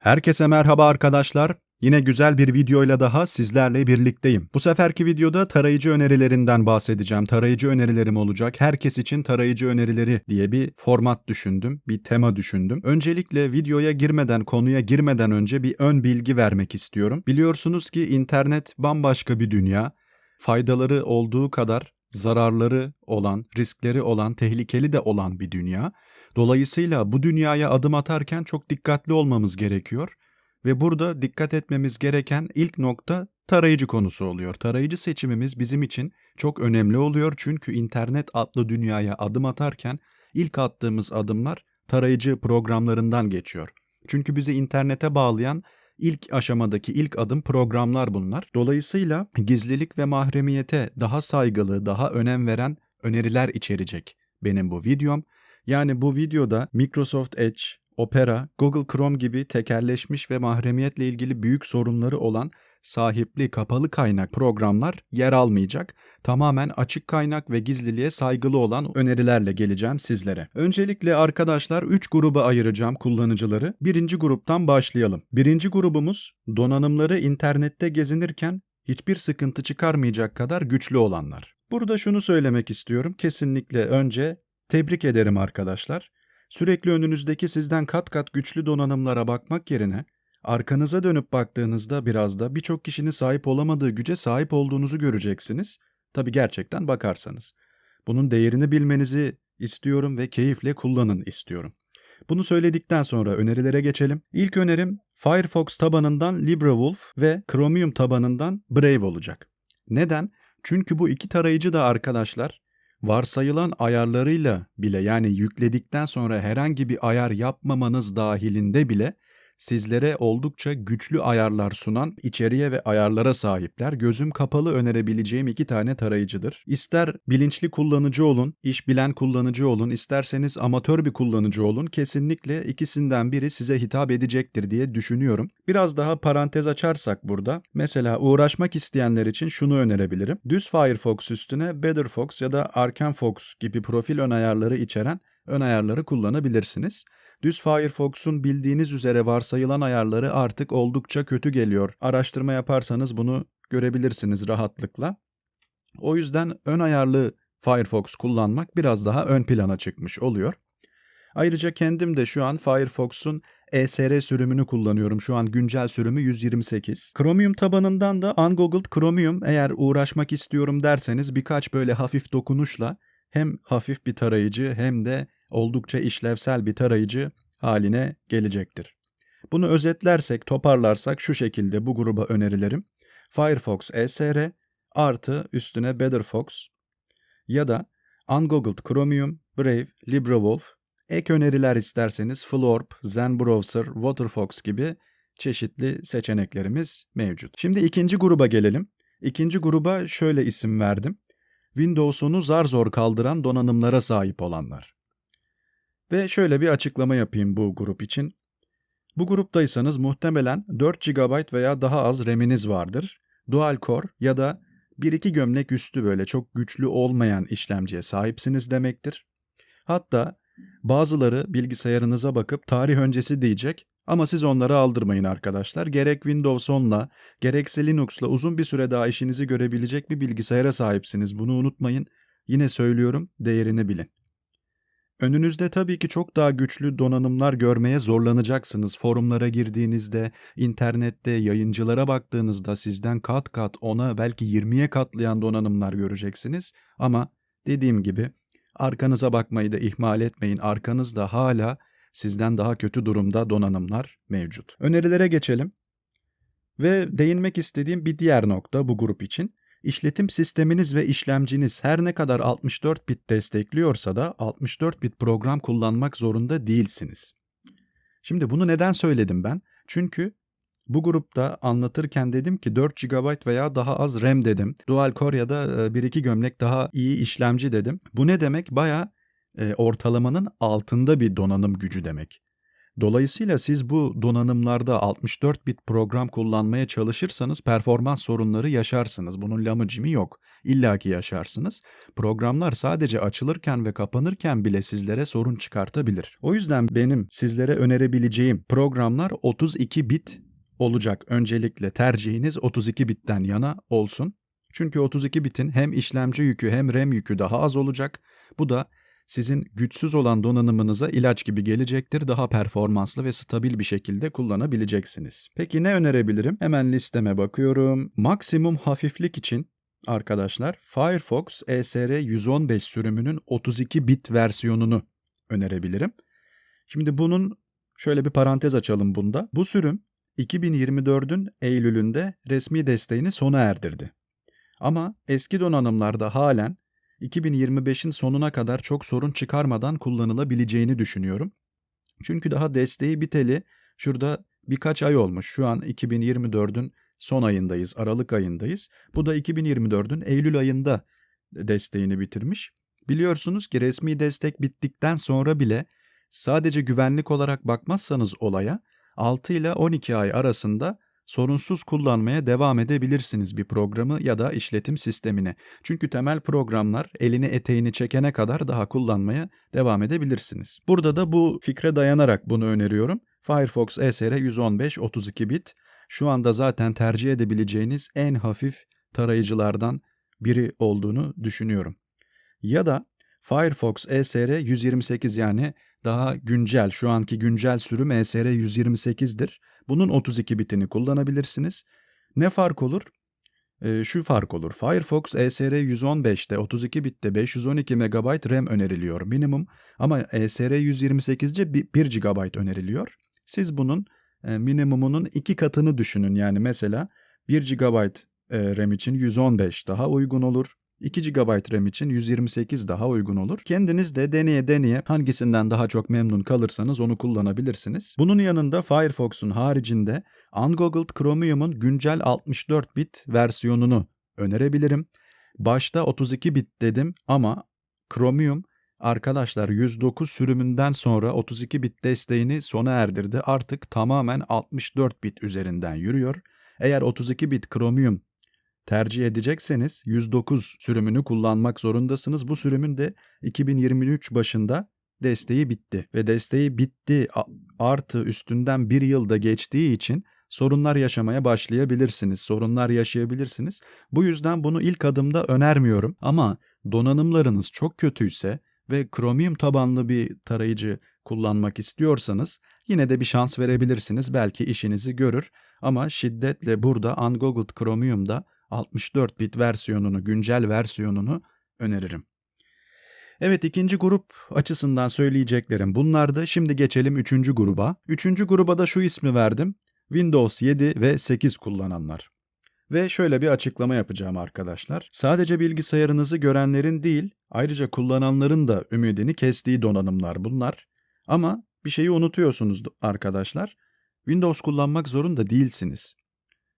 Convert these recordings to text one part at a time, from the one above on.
Herkese merhaba arkadaşlar. Yine güzel bir videoyla daha sizlerle birlikteyim. Bu seferki videoda tarayıcı önerilerinden bahsedeceğim. Tarayıcı önerilerim olacak. Herkes için tarayıcı önerileri diye bir format düşündüm, bir tema düşündüm. Öncelikle videoya girmeden, konuya girmeden önce bir ön bilgi vermek istiyorum. Biliyorsunuz ki internet bambaşka bir dünya. Faydaları olduğu kadar zararları olan, riskleri olan, tehlikeli de olan bir dünya. Dolayısıyla bu dünyaya adım atarken çok dikkatli olmamız gerekiyor. Ve burada dikkat etmemiz gereken ilk nokta tarayıcı konusu oluyor. Tarayıcı seçimimiz bizim için çok önemli oluyor çünkü internet adlı dünyaya adım atarken ilk attığımız adımlar tarayıcı programlarından geçiyor. Çünkü bizi internete bağlayan ilk aşamadaki ilk adım programlar bunlar. Dolayısıyla gizlilik ve mahremiyete daha saygılı, daha önem veren öneriler içerecek benim bu videom. Yani bu videoda Microsoft Edge, Opera, Google Chrome gibi tekerleşmiş ve mahremiyetle ilgili büyük sorunları olan sahipli kapalı kaynak programlar yer almayacak. Tamamen açık kaynak ve gizliliğe saygılı olan önerilerle geleceğim sizlere. Öncelikle arkadaşlar 3 gruba ayıracağım kullanıcıları. Birinci gruptan başlayalım. Birinci grubumuz donanımları internette gezinirken hiçbir sıkıntı çıkarmayacak kadar güçlü olanlar. Burada şunu söylemek istiyorum. Kesinlikle önce tebrik ederim arkadaşlar. Sürekli önünüzdeki sizden kat kat güçlü donanımlara bakmak yerine arkanıza dönüp baktığınızda biraz da birçok kişinin sahip olamadığı güce sahip olduğunuzu göreceksiniz. Tabi gerçekten bakarsanız. Bunun değerini bilmenizi istiyorum ve keyifle kullanın istiyorum. Bunu söyledikten sonra önerilere geçelim. İlk önerim Firefox tabanından LibreWolf ve Chromium tabanından Brave olacak. Neden? Çünkü bu iki tarayıcı da arkadaşlar varsayılan ayarlarıyla bile yani yükledikten sonra herhangi bir ayar yapmamanız dahilinde bile sizlere oldukça güçlü ayarlar sunan içeriye ve ayarlara sahipler. Gözüm kapalı önerebileceğim iki tane tarayıcıdır. İster bilinçli kullanıcı olun, iş bilen kullanıcı olun, isterseniz amatör bir kullanıcı olun. Kesinlikle ikisinden biri size hitap edecektir diye düşünüyorum. Biraz daha parantez açarsak burada, mesela uğraşmak isteyenler için şunu önerebilirim. Düz Firefox üstüne BetterFox ya da ArcanFox gibi profil ön ayarları içeren ön ayarları kullanabilirsiniz. Düz Firefox'un bildiğiniz üzere varsayılan ayarları artık oldukça kötü geliyor. Araştırma yaparsanız bunu görebilirsiniz rahatlıkla. O yüzden ön ayarlı Firefox kullanmak biraz daha ön plana çıkmış oluyor. Ayrıca kendim de şu an Firefox'un ESR sürümünü kullanıyorum. Şu an güncel sürümü 128. Chromium tabanından da Ungoogled Chromium eğer uğraşmak istiyorum derseniz birkaç böyle hafif dokunuşla hem hafif bir tarayıcı hem de oldukça işlevsel bir tarayıcı haline gelecektir. Bunu özetlersek, toparlarsak şu şekilde bu gruba önerilerim. Firefox ESR artı üstüne BetterFox ya da Ungoogled Chromium, Brave, LibreWolf, ek öneriler isterseniz Florp, ZenBrowser, Waterfox gibi çeşitli seçeneklerimiz mevcut. Şimdi ikinci gruba gelelim. İkinci gruba şöyle isim verdim. Windows'unu zar zor kaldıran donanımlara sahip olanlar. Ve şöyle bir açıklama yapayım bu grup için. Bu gruptaysanız muhtemelen 4 GB veya daha az RAM'iniz vardır. Dual Core ya da 1-2 gömlek üstü böyle çok güçlü olmayan işlemciye sahipsiniz demektir. Hatta bazıları bilgisayarınıza bakıp tarih öncesi diyecek ama siz onları aldırmayın arkadaşlar. Gerek Windows 10'la gerekse Linux'la uzun bir süre daha işinizi görebilecek bir bilgisayara sahipsiniz. Bunu unutmayın. Yine söylüyorum değerini bilin. Önünüzde tabii ki çok daha güçlü donanımlar görmeye zorlanacaksınız. Forumlara girdiğinizde, internette yayıncılara baktığınızda sizden kat kat ona belki 20'ye katlayan donanımlar göreceksiniz. Ama dediğim gibi arkanıza bakmayı da ihmal etmeyin. Arkanızda hala sizden daha kötü durumda donanımlar mevcut. Önerilere geçelim. Ve değinmek istediğim bir diğer nokta bu grup için İşletim sisteminiz ve işlemciniz her ne kadar 64 bit destekliyorsa da 64 bit program kullanmak zorunda değilsiniz. Şimdi bunu neden söyledim ben? Çünkü bu grupta anlatırken dedim ki 4 GB veya daha az RAM dedim. Dual Core ya da 1-2 e, gömlek daha iyi işlemci dedim. Bu ne demek? Baya e, ortalamanın altında bir donanım gücü demek. Dolayısıyla siz bu donanımlarda 64 bit program kullanmaya çalışırsanız performans sorunları yaşarsınız. Bunun lamıcımı yok. illaki yaşarsınız. Programlar sadece açılırken ve kapanırken bile sizlere sorun çıkartabilir. O yüzden benim sizlere önerebileceğim programlar 32 bit olacak. Öncelikle tercihiniz 32 bitten yana olsun. Çünkü 32 bitin hem işlemci yükü hem RAM yükü daha az olacak. Bu da sizin güçsüz olan donanımınıza ilaç gibi gelecektir. Daha performanslı ve stabil bir şekilde kullanabileceksiniz. Peki ne önerebilirim? Hemen listeme bakıyorum. Maksimum hafiflik için arkadaşlar Firefox ESR 115 sürümünün 32 bit versiyonunu önerebilirim. Şimdi bunun şöyle bir parantez açalım bunda. Bu sürüm 2024'ün Eylül'ünde resmi desteğini sona erdirdi. Ama eski donanımlarda halen 2025'in sonuna kadar çok sorun çıkarmadan kullanılabileceğini düşünüyorum. Çünkü daha desteği biteli şurada birkaç ay olmuş. Şu an 2024'ün son ayındayız, Aralık ayındayız. Bu da 2024'ün Eylül ayında desteğini bitirmiş. Biliyorsunuz ki resmi destek bittikten sonra bile sadece güvenlik olarak bakmazsanız olaya 6 ile 12 ay arasında sorunsuz kullanmaya devam edebilirsiniz bir programı ya da işletim sistemini. Çünkü temel programlar elini eteğini çekene kadar daha kullanmaya devam edebilirsiniz. Burada da bu fikre dayanarak bunu öneriyorum. Firefox ESR 115 32 bit şu anda zaten tercih edebileceğiniz en hafif tarayıcılardan biri olduğunu düşünüyorum. Ya da Firefox ESR 128 yani daha güncel, şu anki güncel sürüm ESR 128'dir. Bunun 32 bitini kullanabilirsiniz. Ne fark olur? Ee, şu fark olur. Firefox E ESR 115'te 32 bitte 512 MB RAM öneriliyor minimum ama E ESR 128'ce 1 GB öneriliyor. Siz bunun e, minimumunun iki katını düşünün. Yani mesela 1 GB e, RAM için 115 daha uygun olur. 2 GB RAM için 128 daha uygun olur. Kendiniz de deneye deneye hangisinden daha çok memnun kalırsanız onu kullanabilirsiniz. Bunun yanında Firefox'un haricinde Ungoogled Chromium'un güncel 64 bit versiyonunu önerebilirim. Başta 32 bit dedim ama Chromium arkadaşlar 109 sürümünden sonra 32 bit desteğini sona erdirdi. Artık tamamen 64 bit üzerinden yürüyor. Eğer 32 bit Chromium tercih edecekseniz 109 sürümünü kullanmak zorundasınız. Bu sürümün de 2023 başında desteği bitti ve desteği bitti artı üstünden bir yılda geçtiği için sorunlar yaşamaya başlayabilirsiniz. Sorunlar yaşayabilirsiniz. Bu yüzden bunu ilk adımda önermiyorum ama donanımlarınız çok kötüyse ve Chromium tabanlı bir tarayıcı kullanmak istiyorsanız yine de bir şans verebilirsiniz. Belki işinizi görür ama şiddetle burada Ungoogled Chromium'da 64 bit versiyonunu, güncel versiyonunu öneririm. Evet ikinci grup açısından söyleyeceklerim bunlardı. Şimdi geçelim üçüncü gruba. Üçüncü gruba da şu ismi verdim. Windows 7 ve 8 kullananlar. Ve şöyle bir açıklama yapacağım arkadaşlar. Sadece bilgisayarınızı görenlerin değil, ayrıca kullananların da ümidini kestiği donanımlar bunlar. Ama bir şeyi unutuyorsunuz arkadaşlar. Windows kullanmak zorunda değilsiniz.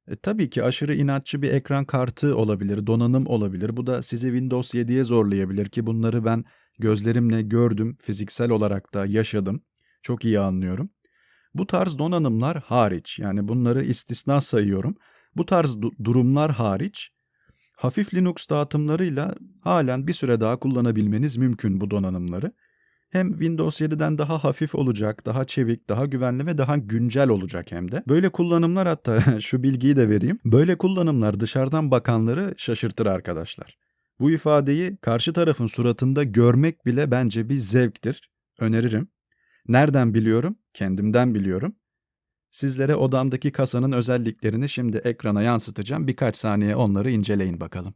E, tabii ki aşırı inatçı bir ekran kartı olabilir, donanım olabilir. Bu da sizi Windows 7'ye zorlayabilir ki bunları ben gözlerimle gördüm, fiziksel olarak da yaşadım. Çok iyi anlıyorum. Bu tarz donanımlar hariç, yani bunları istisna sayıyorum. Bu tarz du- durumlar hariç, hafif Linux dağıtımlarıyla halen bir süre daha kullanabilmeniz mümkün bu donanımları hem Windows 7'den daha hafif olacak, daha çevik, daha güvenli ve daha güncel olacak hem de. Böyle kullanımlar hatta şu bilgiyi de vereyim. Böyle kullanımlar dışarıdan bakanları şaşırtır arkadaşlar. Bu ifadeyi karşı tarafın suratında görmek bile bence bir zevktir. Öneririm. Nereden biliyorum? Kendimden biliyorum. Sizlere odamdaki kasanın özelliklerini şimdi ekrana yansıtacağım. Birkaç saniye onları inceleyin bakalım.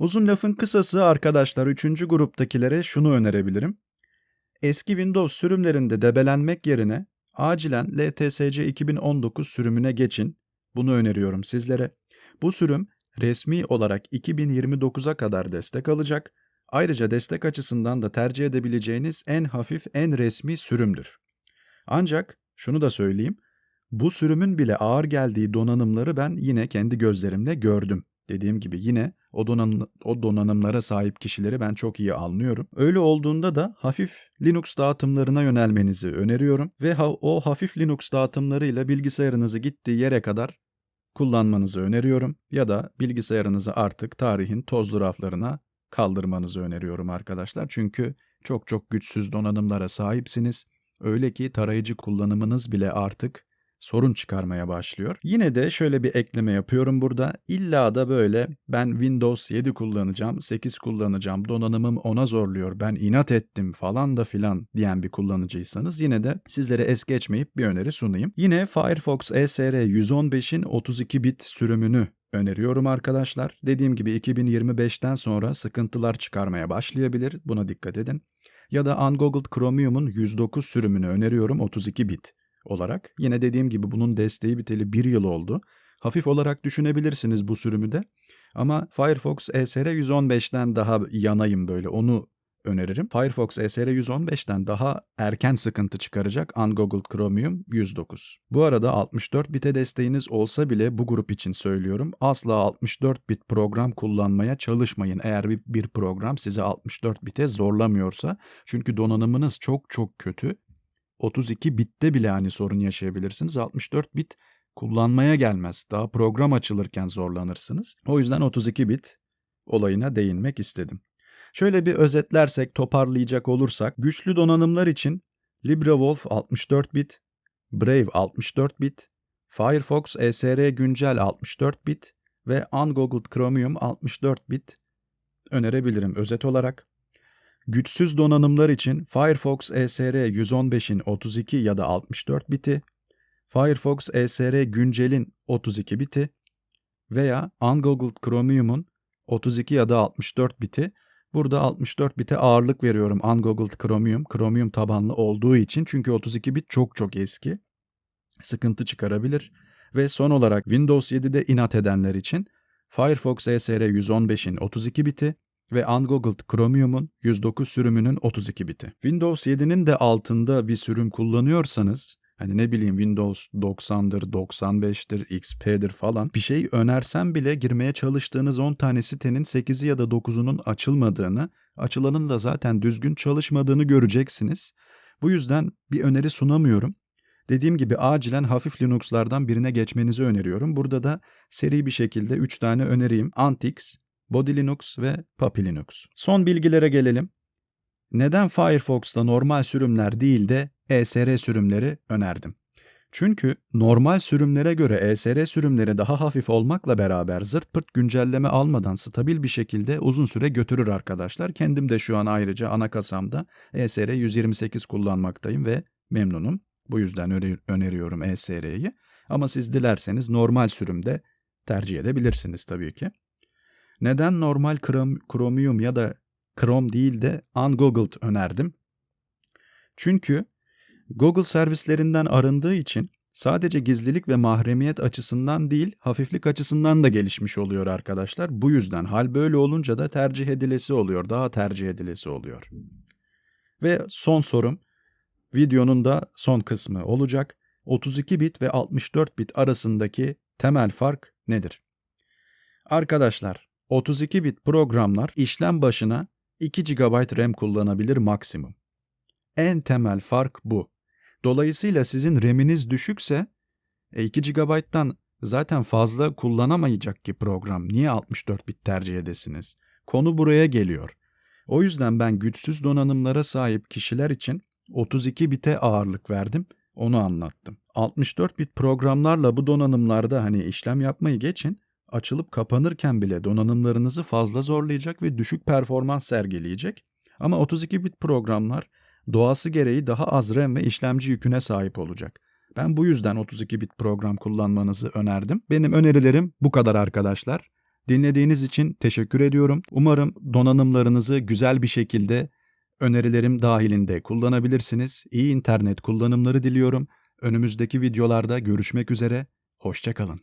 Uzun lafın kısası arkadaşlar 3. gruptakilere şunu önerebilirim. Eski Windows sürümlerinde debelenmek yerine acilen LTSC 2019 sürümüne geçin. Bunu öneriyorum sizlere. Bu sürüm resmi olarak 2029'a kadar destek alacak. Ayrıca destek açısından da tercih edebileceğiniz en hafif, en resmi sürümdür. Ancak şunu da söyleyeyim. Bu sürümün bile ağır geldiği donanımları ben yine kendi gözlerimle gördüm. Dediğim gibi yine O, donan, o donanımlara sahip kişileri ben çok iyi anlıyorum. Öyle olduğunda da hafif Linux dağıtımlarına yönelmenizi öneriyorum ve ha, o hafif Linux dağıtımlarıyla bilgisayarınızı gittiği yere kadar kullanmanızı öneriyorum ya da bilgisayarınızı artık tarihin tozlu raflarına kaldırmanızı öneriyorum arkadaşlar. Çünkü çok çok güçsüz donanımlara sahipsiniz. Öyle ki tarayıcı kullanımınız bile artık sorun çıkarmaya başlıyor. Yine de şöyle bir ekleme yapıyorum burada. İlla da böyle ben Windows 7 kullanacağım, 8 kullanacağım, donanımım ona zorluyor, ben inat ettim falan da filan diyen bir kullanıcıysanız yine de sizlere es geçmeyip bir öneri sunayım. Yine Firefox ESR 115'in 32 bit sürümünü öneriyorum arkadaşlar. Dediğim gibi 2025'ten sonra sıkıntılar çıkarmaya başlayabilir. Buna dikkat edin. Ya da Ungoogled Chromium'un 109 sürümünü öneriyorum 32 bit olarak. Yine dediğim gibi bunun desteği biteli bir yıl oldu. Hafif olarak düşünebilirsiniz bu sürümü de. Ama Firefox ESR 115'ten daha yanayım böyle onu öneririm. Firefox ESR 115'ten daha erken sıkıntı çıkaracak Ungoogled Chromium 109. Bu arada 64 bite desteğiniz olsa bile bu grup için söylüyorum. Asla 64 bit program kullanmaya çalışmayın. Eğer bir, program sizi 64 bite zorlamıyorsa. Çünkü donanımınız çok çok kötü 32 bitte bile hani sorun yaşayabilirsiniz. 64 bit kullanmaya gelmez. Daha program açılırken zorlanırsınız. O yüzden 32 bit olayına değinmek istedim. Şöyle bir özetlersek, toparlayacak olursak, güçlü donanımlar için LibreWolf 64 bit, Brave 64 bit, Firefox ESR güncel 64 bit ve Ungoogled Chromium 64 bit önerebilirim özet olarak. Güçsüz donanımlar için Firefox ESR 115'in 32 ya da 64 biti, Firefox ESR güncelin 32 biti veya Ungoogled Chromium'un 32 ya da 64 biti. Burada 64 bite ağırlık veriyorum Ungoogled Chromium, Chromium tabanlı olduğu için çünkü 32 bit çok çok eski. Sıkıntı çıkarabilir. Ve son olarak Windows 7'de inat edenler için Firefox ESR 115'in 32 biti, ve Ungoogled Chromium'un 109 sürümünün 32 biti. Windows 7'nin de altında bir sürüm kullanıyorsanız hani ne bileyim Windows 90'dır, 95'tir, XP'dir falan bir şey önersem bile girmeye çalıştığınız 10 tane sitenin 8'i ya da 9'unun açılmadığını, açılanın da zaten düzgün çalışmadığını göreceksiniz. Bu yüzden bir öneri sunamıyorum. Dediğim gibi acilen hafif Linux'lardan birine geçmenizi öneriyorum. Burada da seri bir şekilde 3 tane öneriyim. Antix, Body Linux ve Puppy Linux. Son bilgilere gelelim. Neden Firefox'ta normal sürümler değil de ESR sürümleri önerdim? Çünkü normal sürümlere göre ESR sürümleri daha hafif olmakla beraber zırt pırt güncelleme almadan stabil bir şekilde uzun süre götürür arkadaşlar. Kendim de şu an ayrıca ana kasamda ESR 128 kullanmaktayım ve memnunum. Bu yüzden öneriyorum ESR'yi. Ama siz dilerseniz normal sürümde tercih edebilirsiniz tabii ki. Neden normal Chromium ya da Chrome değil de Ungoogled önerdim? Çünkü Google servislerinden arındığı için sadece gizlilik ve mahremiyet açısından değil, hafiflik açısından da gelişmiş oluyor arkadaşlar. Bu yüzden hal böyle olunca da tercih edilesi oluyor, daha tercih edilesi oluyor. Ve son sorum, videonun da son kısmı olacak. 32 bit ve 64 bit arasındaki temel fark nedir? Arkadaşlar, 32 bit programlar işlem başına 2 GB RAM kullanabilir maksimum. En temel fark bu. Dolayısıyla sizin RAM'iniz düşükse 2 e, GB'dan zaten fazla kullanamayacak ki program. Niye 64 bit tercih edesiniz? Konu buraya geliyor. O yüzden ben güçsüz donanımlara sahip kişiler için 32 bite ağırlık verdim. Onu anlattım. 64 bit programlarla bu donanımlarda hani işlem yapmayı geçin açılıp kapanırken bile donanımlarınızı fazla zorlayacak ve düşük performans sergileyecek. Ama 32 bit programlar doğası gereği daha az RAM ve işlemci yüküne sahip olacak. Ben bu yüzden 32 bit program kullanmanızı önerdim. Benim önerilerim bu kadar arkadaşlar. Dinlediğiniz için teşekkür ediyorum. Umarım donanımlarınızı güzel bir şekilde önerilerim dahilinde kullanabilirsiniz. İyi internet kullanımları diliyorum. Önümüzdeki videolarda görüşmek üzere. Hoşçakalın.